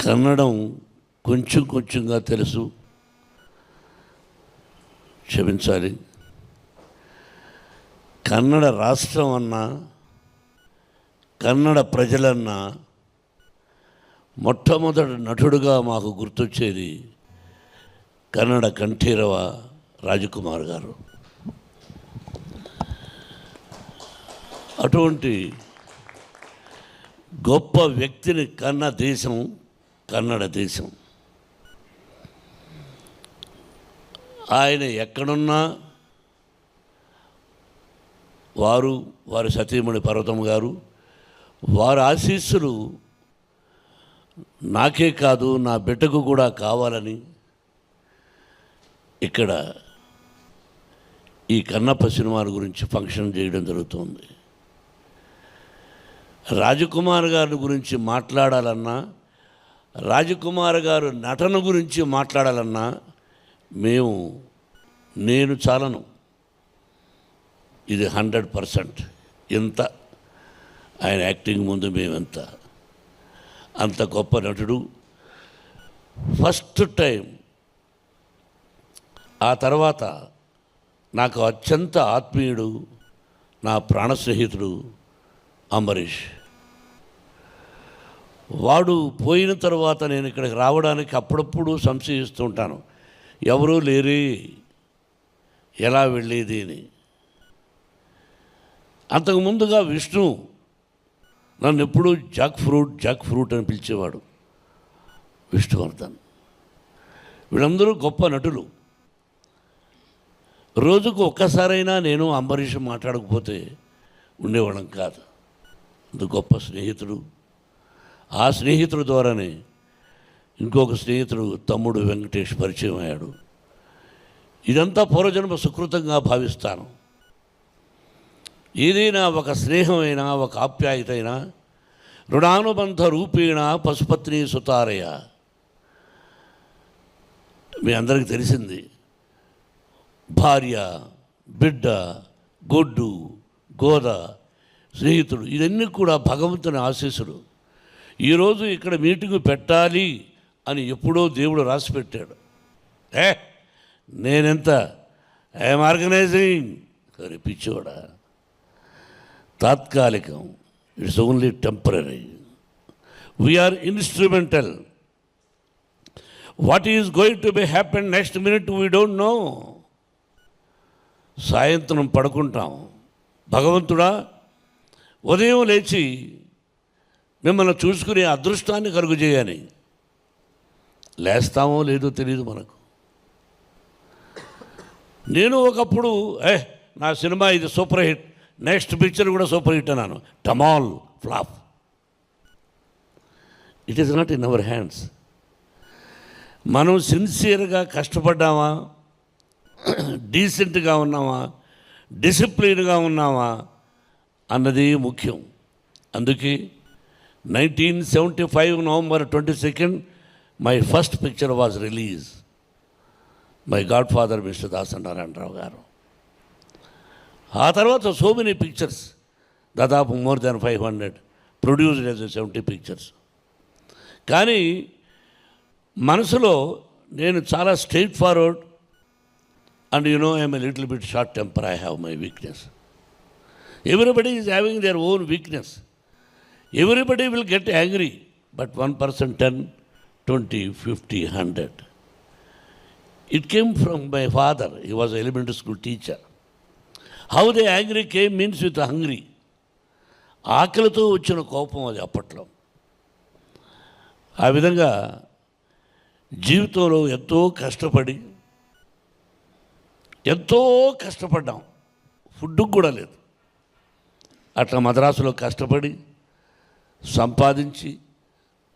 కన్నడం కొంచెం కొంచెంగా తెలుసు. క్షమించాలి. కన్నడ రాష్ట్రం అన్నా కన్నడ ప్రజలన్నా మొట్టమొదటి నటుడుగా మాకు గుర్తొచ్చేది కన్నడ కంఠీరవ రాజకుమార్ గారు. అటువంటి గొప్ప వ్యక్తిని కన్న దేశం కన్నడ దేశం. ఆయన ఎక్కడున్నా వారు వారి సతీమణి పర్వతం గారు వారి ఆశీస్సులు నాకే కాదు నా బిడ్డకు కూడా కావాలని ఇక్కడ ఈ కన్నప్ప సినిమాల గురించి ఫంక్షన్ చేయడం జరుగుతుంది. రాజకుమార్ గారి గురించి మాట్లాడాలన్నా రాజకుమార్ గారు నటన గురించి మాట్లాడాలన్నా మేము నేను చాలను. ఇది హండ్రెడ్ పర్సెంట్. ఇంత ఆయన యాక్టింగ్ ముందు మేమెంత. అంత గొప్ప నటుడు. ఫస్ట్ టైం ఆ తర్వాత నాకు అత్యంత ఆత్మీయుడు నా ప్రాణ స్నేహితుడు అంబరీష్. వాడు పోయిన తర్వాత నేను ఇక్కడికి రావడానికి అప్పుడప్పుడు సంశయిస్తుంటాను ఎవరూ లేరే. ఎలా వెళ్ళేది అని. అంతకు ముందుగా విష్ణు నన్ను ఎప్పుడూ జాక్ ఫ్రూట్ జాక్ ఫ్రూట్ అని పిలిచేవాడు విష్ణువర్ధన్. వీళ్ళందరూ గొప్ప నటులు. రోజుకు ఒక్కసారైనా నేను అంబరీష్ మాట్లాడకపోతే ఉండేవాళ్ళం కాదు. అంత గొప్ప స్నేహితుడు. ఆ స్నేహితుడు ద్వారానే ఇంకొక స్నేహితుడు తమ్ముడు వెంకటేష్ పరిచయం అయ్యాడు. ఇదంతా పూర్వజన్మ సుకృతంగా భావిస్తాను. ఏదైనా ఒక స్నేహమైనా ఒక ఆప్యాయత అయినా రుణానుబంధ రూపేణ పశుపత్ని సుతారయ. మీ అందరికీ తెలిసింది భార్య బిడ్డ గొడ్డు గోద స్నేహితుడు ఇవన్నీ కూడా భగవంతుని ఆశీస్సులు. ఈరోజు ఇక్కడ మీటింగ్ పెట్టాలి అని ఎప్పుడో దేవుడు రాసి పెట్టాడు ఏ నేనెంత? I'm organizing? సరే పిచ్చోడా? తాత్కాలికం. It's only temporary. We are instrumental what is going to be happen next minute we don't know సాయంత్రం పడుకుంటాం. భగవంతుడా ఉదయం లేచి మిమ్మల్ని చూసుకునే అదృష్టాన్ని కలుగు చేయని లేస్తామో లేదో తెలియదు మనకు. నేను ఒకప్పుడు ఏ నా సినిమా ఇది సూపర్ హిట్. నెక్స్ట్ పిక్చర్ కూడా సూపర్ హిట్ అన్నాను. టమాల్ flop. It is not in our hands మనం సిన్సియర్గా కష్టపడ్డామా? డీసెంట్గా ఉన్నామా? డిసిప్లిన్గా ఉన్నామా? అన్నది ముఖ్యం. అందుకే nineteen seventy five November twenty second my first picture was release my god father Mr Dasari Narayana Rao garu ఆ తర్వాత సో మెనీ పిక్చర్స్ దాదాపు more than five hundred produced as seventy pictures కానీ మనసులో నేను చాలా straight forward and you know I'm a little bit short temper I have my weakness everybody is having their own weakness everybody will get angry but one person ten twenty fifty hundred it came from my father he was elementary school teacher how they angry came means with hungry ఆకలితో వచ్చిన కోపం అది అప్పట్లో. ఆ విధంగా జీవితంలో ఎంతో కష్టపడి ఎంతో కష్టపడ్డాం. ఫుడ్కి కూడా లేదు. అట్లా మద్రాసులో కష్టపడి సంపాదించి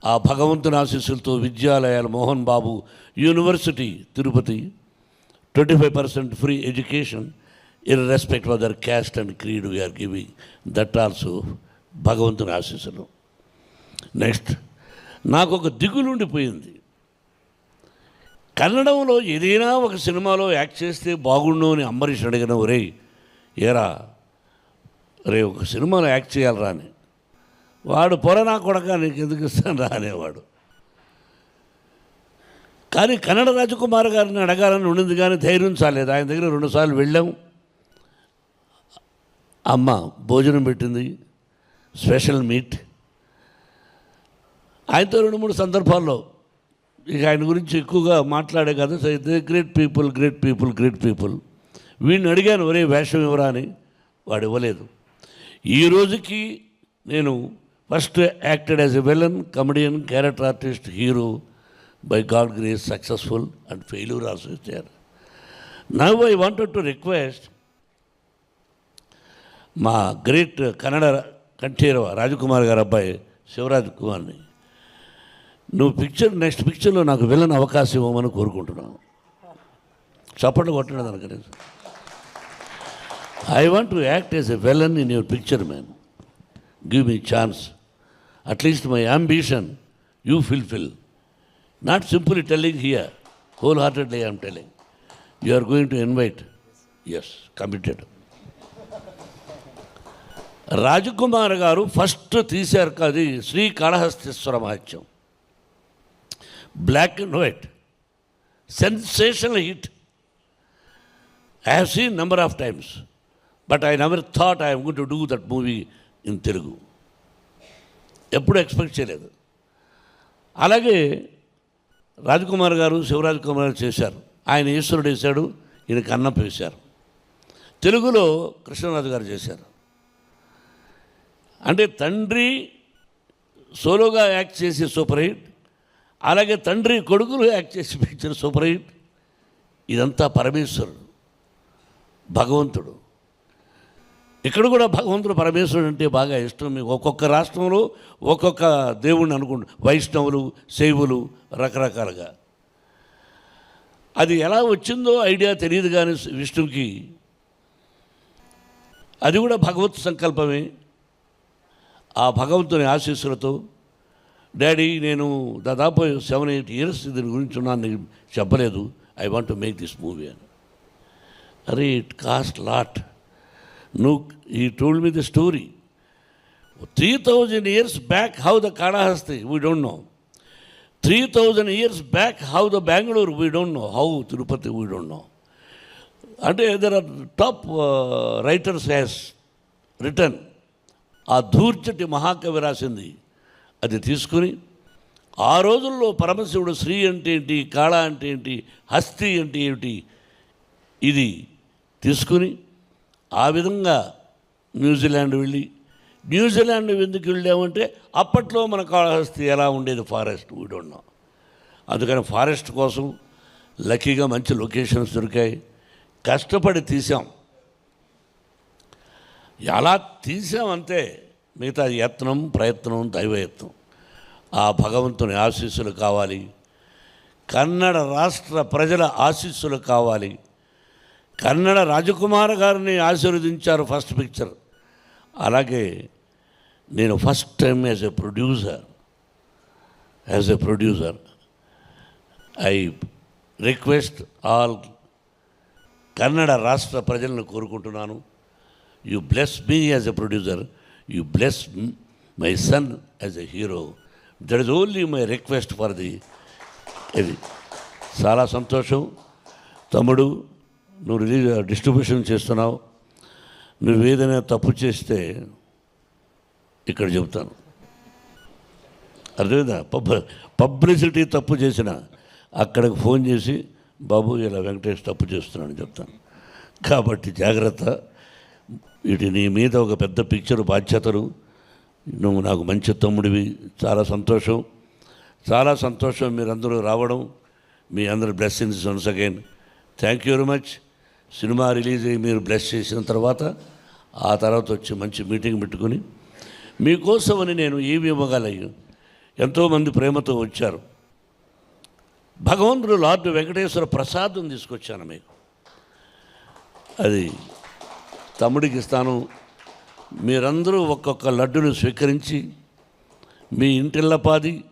ఆ భగవంతుని ఆశీస్సులతో విద్యాలయాలు Mohan Babu university Tirupati twenty five percent free education in respect of their caste and creed we are giving. That also భగవంతుని ఆశీస్సులు. నెక్స్ట్ నాకు ఒక దిగులుండిపోయింది కన్నడంలో ఏదైనా ఒక సినిమాలో యాక్ట్ చేస్తే బాగుండు అని అంబరీష్ అడిగిన ఒరే ఏరా రే ఒక సినిమాలో యాక్ట్ చేయాలరా అని. వాడు పొర నా కొడక నీకు ఎందుకు ఇస్తాను రా అనేవాడు. కానీ కన్నడ రాజకుమార్ గారిని అడగాలని ఉండింది కానీ ధైర్యం చాలేదు. ఆయన దగ్గర రెండుసార్లు వెళ్ళాం. అమ్మ భోజనం పెట్టింది స్పెషల్ మీట్. ఆయనతో రెండు మూడు సందర్భాల్లో ఇక ఆయన గురించి ఎక్కువగా మాట్లాడే కదా. Great people great people great people. వీడిని అడిగాను ఒరే వేషం ఇవ్వరా అని. వాడు ఇవ్వలేదు. ఈ రోజుకి నేను first acted as a villain comedian character artist hero by God grace successful and failure also ఇచ్చారు now I wanted to request మా గ్రేట్ కన్నడ కంఠీరవ రాజకుమార్ గారు అబ్బాయి శివరాజ్ కుమార్ని. నువ్వు పిక్చర్ నెక్స్ట్ పిక్చర్లో నాకు విలన్ అవకాశం ఇవ్వమని కోరుకుంటున్నాను. చప్పట్లు కొట్టడం దానికి I want to act as a villain in your picture man give me chance at least my ambition you fulfil not simply telling here wholeheartedly I'm telling you are going to invite us committed Rajkumar garu first తీశారు అది Srikalahasteeswara Mahatyam black and white sensational hit I have seen number of times but I never thought I'm good to do that movie in Telugu. ఎప్పుడు expect చేయలేదు. అలాగే రాజకుమార్ గారు శివరాజ్ కుమార్ గారు చేశారు. ఆయన ఈశ్వరుడు వేశాడు ఈయన కన్నప్ప వేశారు. తెలుగులో కృష్ణరాజు గారు చేశారు. అంటే తండ్రి సోలోగా యాక్ట్ చేసి సూపర్ హిట్ అలాగే తండ్రి కొడుకులు యాక్ట్ చేసి పిక్చర్ సూపర్ హిట్ ఇదంతా పరమేశ్వరుడు భగవంతుడు. ఇక్కడ కూడా భగవంతుడు పరమేశ్వరుడు అంటే బాగా ఇష్టం. మీకు ఒక్కొక్క రాష్ట్రంలో ఒక్కొక్క దేవుణ్ణి అనుకుంటు వైష్ణవులు శైవులు రకరకాలుగా. అది ఎలా వచ్చిందో ఐడియా తెలియదు కానీ విష్ణువుకి అది కూడా భగవత్ సంకల్పమే. ఆ భగవంతుని ఆశీస్సులతో. డాడీ నేను దాదాపు సెవెన్ ఎయిట్ ఇయర్స్ దీని గురించి ఉన్నాను నీకు చెప్పలేదు. I want to make this movie అని. అరే ఇట్ కాస్ట్ లాట్. నువ్వు ఈ told me the story three thousand years back how the Kalahasti we don't know three thousand years back how the Bengaluru we don't know how Tirupati we don't know అంటే there are top writers has return ఆ ధూర్చటి మహాకవి రాసింది అది తీసుకుని ఆ రోజుల్లో పరమశివుడు శ్రీ అంటే ఏంటి కాళ అంటే ఏంటి హస్తి అంటే ఏమిటి ఇది తీసుకుని ఆ విధంగా న్యూజిలాండ్ వెళ్ళి న్యూజిలాండ్ ఎందుకు వెళ్ళామంటే అప్పట్లో మన కాళహస్తి ఎలా ఉండేది ఫారెస్ట్ వీడున్నాం అందుకని ఫారెస్ట్ కోసం లక్కీగా మంచి లొకేషన్స్ దొరికాయి. కష్టపడి తీసాం. ఎలా తీసామంతే మిగతా యత్నం ప్రయత్నం దైవయత్నం. ఆ భగవంతుని ఆశీస్సులు కావాలి. కన్నడ రాష్ట్ర ప్రజల ఆశీస్సులు కావాలి. కన్నడ రాజకుమార్ గారిని ఆశీర్వదించారు ఫస్ట్ పిక్చర్. అలాగే నేను first time as a producer as a producer I request all Kannada రాష్ట్ర ప్రజలను కోరుకుంటున్నాను. You bless me as a producer you bless my son as a hero that is only my request for the ఇది. చాలా సంతోషం. తమ్ముడు నువ్వు release distribution చేస్తున్నావు. నువ్వు ఏదైనా తప్పు చేస్తే ఇక్కడ చెబుతాను. అర్థమైందా? పబ్ పబ్లిసిటీ తప్పు చేసిన అక్కడికి ఫోన్ చేసి బాబు ఇలా వెంకటేష్ తప్పు చేస్తున్నాను చెప్తాను. కాబట్టి జాగ్రత్త. వీటి నీ మీద ఒక పెద్ద పిక్చర్ బాధ్యతలు. నువ్వు నాకు మంచి తమ్ముడివి. చాలా సంతోషం. చాలా సంతోషం మీరందరూ రావడం. మీ అందరి blessings once again thank you very much cinema release అయ్యి మీరు బ్లెస్ చేసిన తర్వాత ఆ తర్వాత వచ్చి మంచి మీటింగ్ పెట్టుకుని మీకోసమని నేను ఏమి ఇవ్వగలను? ఎంతోమంది ప్రేమతో వచ్చారు. భగవంతుడు లార్డ్ వెంకటేశ్వర ప్రసాదం తీసుకొచ్చాను మీకు. అది తమ్ముడికి ఇస్తాను. మీరందరూ ఒక్కొక్క లడ్డును స్వీకరించి మీ ఇంటిల్లపాది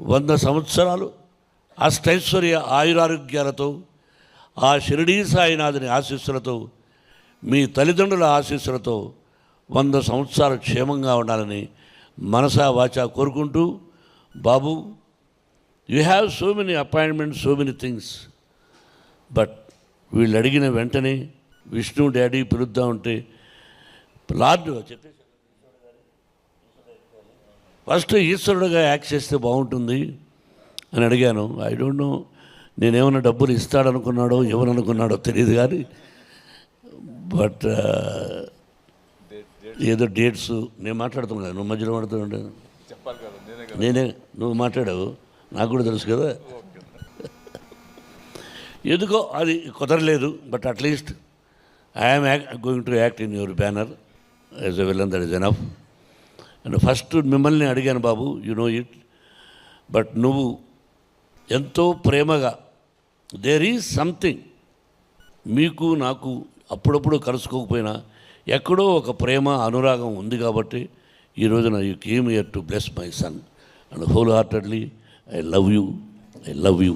వంద సంవత్సరాలు అష్టైశ్వర్య ఆయురారోగ్యాలతో ఆ షిరిడీ సాయినాథుని ఆశీస్సులతో మీ తల్లిదండ్రుల ఆశీస్సులతో వంద సంవత్సరాలు క్షేమంగా ఉండాలని మనసా వాచా కోరుకుంటూ బాబు you have so many appointments so many things but వీళ్ళు అడిగిన వెంటనే విష్ణు డాడీ పిలుద్దాం ఉంటే లార్డు చెప్పేసి ఫస్ట్ ఈశ్వరుడుగా యాక్ట్ చేస్తే బాగుంటుంది అని అడిగాను. ఐ డోంట్ నో నేనేమన్నా డబ్బులు ఇస్తాడనుకున్నాడో ఎవరనుకున్నాడో తెలియదు కానీ బట్ ఏదో డేట్స్ నేను మాట్లాడుతున్నాను కదా నువ్వు మధ్యలో మాట్లాడుతుంటే నేనే నువ్వు మాట్లాడావు నాకు కూడా తెలుసు కదా. ఎందుకో అది కుదరలేదు but at least I'm going to act in your banner as a villain that is enough and first మిమ్మల్ని అడిగాను బాబు యు నో ఇట్ బట్ నువ్వు ఎంతో ప్రేమగా దేర్ ఈజ్ సంథింగ్ మీకు నాకు అప్పుడప్పుడు కలుసుకోకపోయినా ఎక్కడో ఒక ప్రేమ అనురాగం ఉంది కాబట్టి ఈ రోజున you came here to bless my son and wholeheartedly I love you I love you